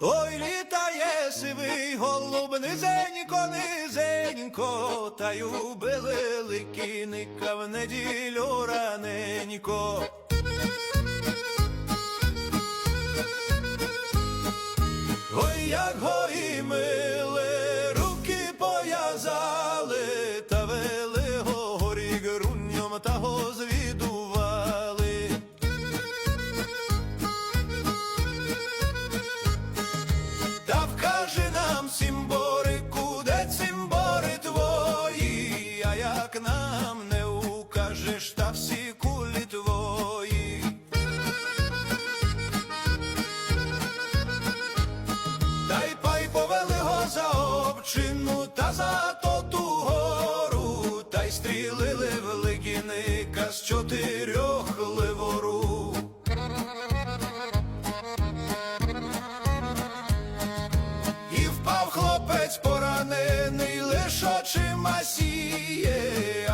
Ой, літає сивий голуб, низенько, низенько, та й убили ликіника в неділю раненько. Ой, як мили,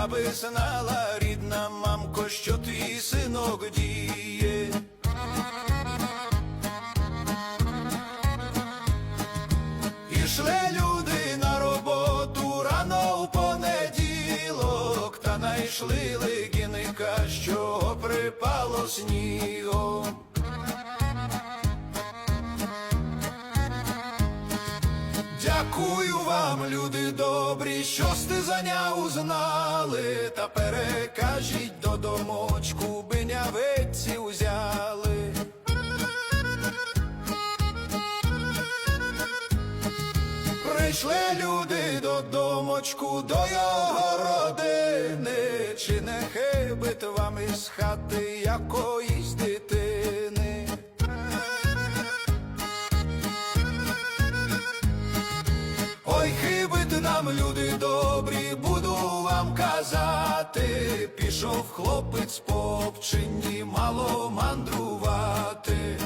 аби знала рідна мамко, що твій синок діє. Ішли люди на роботу рано в понеділок, та найшли лигіника, що припало снігом. Дякую вам, люди добрі, що сте заняв узнали, та перекажіть до домочку, бинявиці узяли. Прийшли люди до домочку, до його родини, чи не хибить вам із хати якоїсь дитини. Добрі, буду вам казати, пішов хлопець по обчині, мало мандрувати.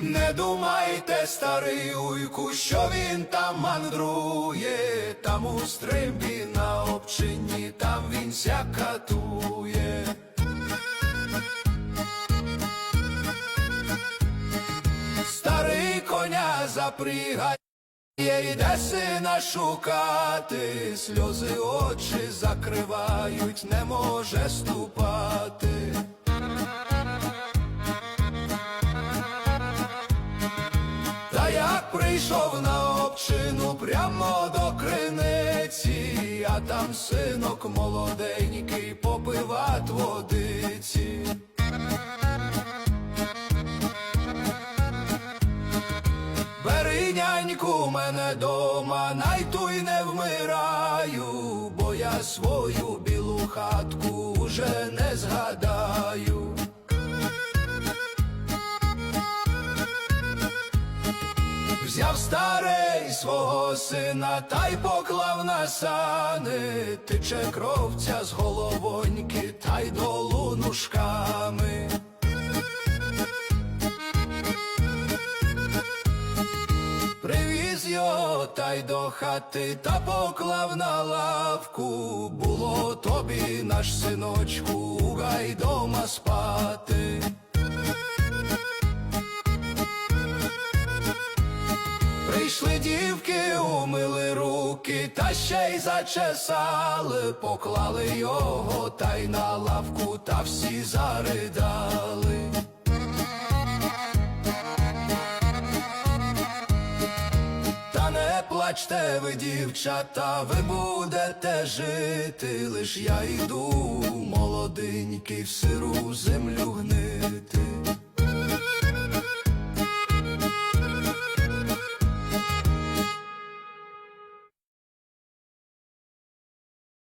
Не думайте, старий уйку, що він там мандрує, там у стримбі на обчині, там він ся катує. Запрягає, йде сина шукати, сльози очі закривають, не може ступати. Та як прийшов на обчину прямо до криниці, а там синок молоденький попивать водиці. Няньку мене дома, найту й не вмираю, бо я свою білу хатку вже не згадаю. Взяв старий свого сина та й поклав на сани, тече кровця з головоньки та й долу нушками. Та й до хати та поклав на лавку. Було тобі наш синочку, гай дома спати. Прийшли дівки, умили руки, та ще й зачесали, поклали його та й на лавку, та всі заридали. плачте, ви, дівчата, ви будете жити, лиш я йду, молоденький в сиру землю гнити.